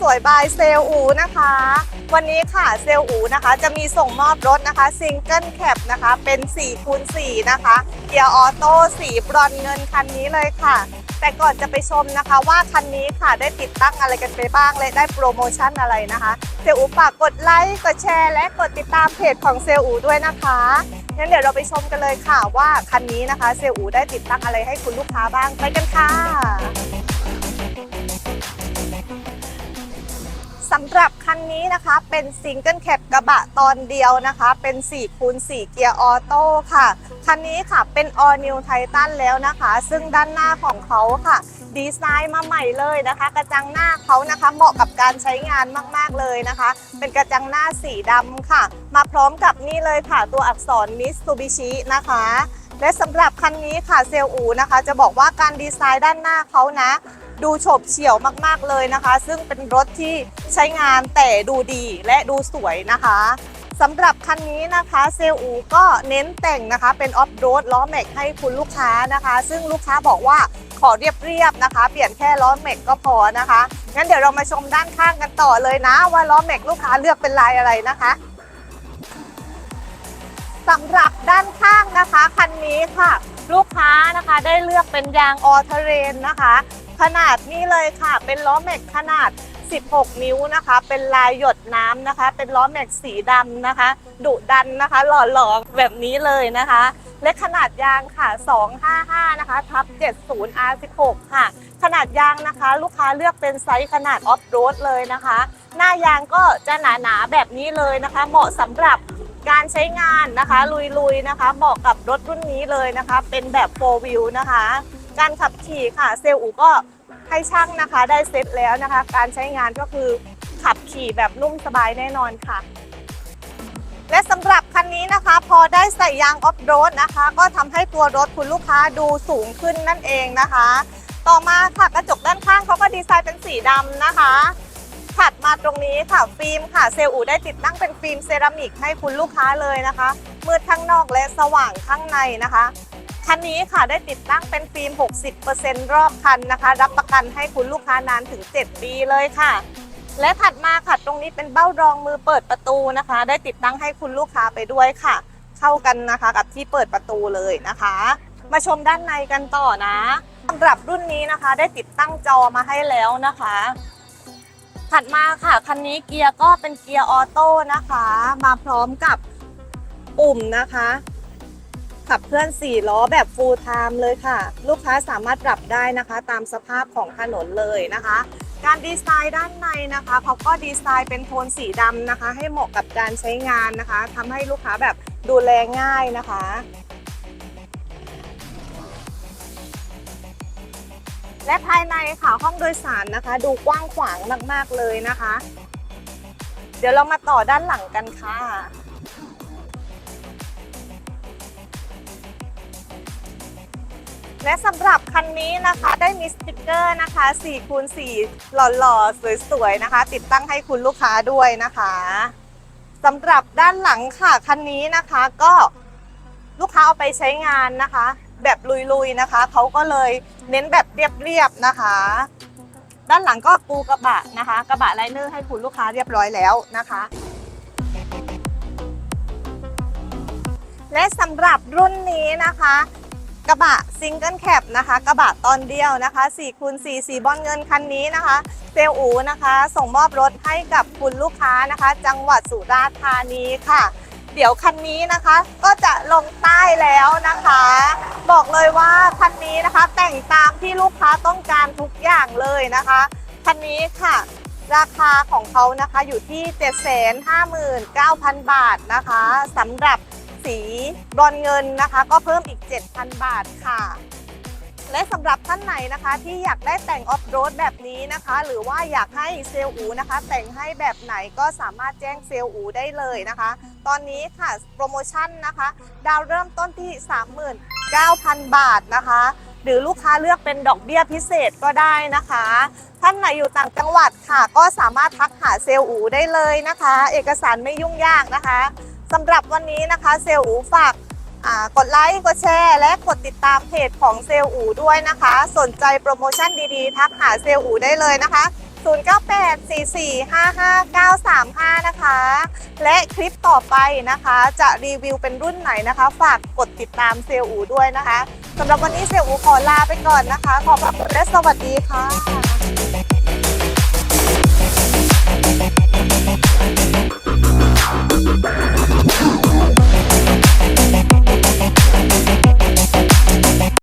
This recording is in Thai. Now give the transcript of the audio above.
สวยบายเซลอูนะคะ วันนี้ค่ะเซลอูนะคะ จะมีส่งมอบรถนะคะซิงเกิลแคปนะคะเป็น4คูณ4นะคะเกียร์ออโต้สีบรอนเงินคันนี้เลยค่ะ แต่ก่อนจะไปชมนะคะว่าคันนี้ค่ะได้ติดตั้งอะไรกันไปบ้างและได้โปรโมชั่นอะไรนะคะเซลอูฝากกดไลค์กดแชร์และกดติดตามเพจของเซลอูด้วยนะคะงั้นเดี๋ยวเราไปชมกันเลยค่ะว่าคันนี้นะคะเซลอูได้ติดตั้งอะไรให้คุณลูกค้าบ้างไปกันค่ะ สำหรับคันนี้นะคะเป็นซิงเกิลแคปกระบะตอนเดียวนะคะ เป็น4คูณ4เกียร์ออโต้ค่ะ คันนี้ค่ะเป็น All New Titan แล้วนะคะ ซึ่งด้านหน้าของเขาค่ะ ดีไซน์มาใหม่เลยนะคะ กระจังหน้าเขานะคะ เหมาะกับการใช้งานมาก ๆ เลยนะคะ เป็นกระจังหน้าสีดำค่ะ มาพร้อมกับนี่เลยค่ะ ตัวอักษร Mitsubishi นะคะและสำหรับคันนี้ค่ะเซลอูนะคะ จะบอกว่าการดีไซน์ด้านหน้าเขานะ ดูโฉบเฉี่ยวมากๆเลยนะคะ ซึ่งเป็นรถที่ใช้งานแต่ดูดีและดูสวยนะคะสำหรับคันนี้นะคะเซลอูก็เน้นแต่งนะคะ เป็นออฟโรดล้อแม็กให้คุณลูกค้านะคะ ซึ่งลูกค้าบอกว่าขอเรียบๆนะคะ เปลี่ยนแค่ล้อแม็กก็พอนะคะงั้นเดี๋ยวเรามาชมด้านข้างกันต่อเลยนะ ว่าล้อแม็กลูกค้าเลือกเป็นลายอะไรนะคะสำหรับด้านข้างนะคะคันนี้ค่ะ ลูกค้านะคะได้เลือกเป็นยางออเทเรนนะคะ ขนาดนี้เลยค่ะ เป็นล้อแม็กขนาด 16 นิ้วนะคะ เป็นลายหยดน้ำนะคะ เป็นล้อแม็กสีดำนะคะ ดุดันนะคะ หล่อๆแบบนี้เลยนะคะ และขนาดยางค่ะ 255 นะคะทับ70 R16 ค่ะ ขนาดยางนะคะ ลูกค้าเลือกเป็นไซส์ขนาดออฟโรดเลยนะคะ หน้ายางก็จะหนาๆแบบนี้เลยนะคะ เหมาะสำหรับการใช้งานนะคะ ลุยๆนะคะ เหมาะกับรถรุ่นนี้เลยนะคะ เป็นแบบ4 wheel นะคะ การขับขี่ค่ะ เซลล์อูก็ให้ช่างนะคะได้เซ็ตแล้วนะคะ การใช้งานก็คือขับขี่แบบนุ่มสบายแน่นอนค่ะ และสำหรับคันนี้นะคะ พอได้ใส่ยางออฟโรดนะคะ ก็ทำให้ตัวรถคุณลูกค้าดูสูงขึ้นนั่นเองนะคะ ต่อมาค่ะกระจกด้านข้างเขาก็ดีไซน์เป็นสีดำนะคะถัดมาตรงนี้ค่ะฟิล์มค่ะเซลล์อูได้ติดตั้งเป็นฟิล์มเซรามิกให้คุณลูกค้าเลยนะคะมืดข้างนอกและสว่างข้างในนะคะ คันนี้ค่ะได้ติดตั้งเป็นฟิล์ม 60%รอบคันนะคะ รับประกันให้คุณลูกค้านานถึง 7 ปีเลยค่ะ และถัดมาค่ะตรงนี้เป็นเบ้ารองมือเปิดประตูนะคะ ได้ติดตั้งให้คุณลูกค้าไปด้วยค่ะ เข้ากันนะคะกับที่เปิดประตูเลยนะคะ มาชมด้านในกันต่อนะสำหรับรุ่นนี้นะคะ ได้ติดตั้งจอมาให้แล้วนะคะ ถัดมาค่ะคันนี้เกียร์ก็เป็นเกียร์ออโต้นะคะ มาพร้อมกับปุ่มนะคะ ขับเคลื่อน 4 ล้อแบบ full time เลยค่ะ ลูกค้าสามารถปรับได้นะคะ ตามสภาพของถนนเลยนะคะ การดีไซน์ด้านในนะคะเขาก็ดีไซน์เป็นโทนสีดำนะคะ ให้เหมาะกับการใช้งานนะคะทำให้ลูกค้าแบบดูแลง่ายนะคะและภายในค่ะห้องโดยสารนะคะ ดูกว้างขวางมาก ๆ เลยนะคะ เดี๋ยวเรามาต่อด้านหลังกันค่ะ และสำหรับคันนี้นะคะได้มีสติกเกอร์นะคะ4คูณ4หล่อๆ สวยๆนะคะ ติดตั้งให้คุณลูกค้าด้วยนะคะสำหรับด้านหลังค่ะคันนี้นะคะก็ลูกค้าเอาไปใช้งานนะคะ แบบลุยๆนะคะเขาก็เลยเน้นแบบเรียบๆนะคะ ด้านหลังก็ปูกระบะนะคะ กระบะไลเนอร์ให้คุณลูกค้าเรียบร้อยแล้วนะคะและสำหรับรุ่นนี้นะคะ กระบะซิงเกิลแคปนะคะ กระบะตอนเดียวนะคะ4คูณ4สีบอลเงินคันนี้นะคะเซลอูนะคะ ส่งมอบรถให้กับคุณลูกค้านะคะ จังหวัดสุราษฎร์ธานีค่ะ เดี๋ยวคันนี้นะคะก็จะลงใต้แล้วนะคะ บอกเลยว่าคันนี้นะคะแต่งตามที่ลูกค้าต้องการทุกอย่างเลยนะคะคันนี้ค่ะ ราคาของเขานะคะอยู่ที่ 759,000 บาทนะคะสำหรับ สีบรอนเงินนะคะ ก็เพิ่มอีก 7,000 บาทค่ะ และสำหรับท่านไหนนะคะที่อยากได้แต่งออฟโรดแบบนี้นะคะ หรือว่าอยากให้เซลล์อูนะคะ แต่งให้แบบไหนก็สามารถแจ้งเซลล์อูได้เลยนะคะ ตอนนี้ค่ะโปรโมชั่นนะคะ ดาวเริ่มต้นที่ 39,000 บาทนะคะหรือลูกค้าเลือกเป็นดอกเบี้ยพิเศษก็ได้นะคะ ท่านไหนอยู่ต่างจังหวัดค่ะ ก็สามารถทักหาเซลล์อูได้เลยนะคะ เอกสารไม่ยุ่งยากนะคะ สำหรับวันนี้นะคะเซลล์อูฝากกดไลค์กดแชร์ และกดติดตามเพจของเซลล์อูด้วยนะคะ สนใจโปรโมชั่นดีๆ ทักหาเซลล์อูได้เลยนะคะ 0984455935 นะคะ และคลิปต่อไปนะคะ จะรีวิวเป็นรุ่นไหนนะคะ ฝากกดติดตามเซลอูด้วยนะคะสำหรับวันนี้เซลอูขอลาไปก่อนนะคะ ขอบคุณและสวัสดีค่ะ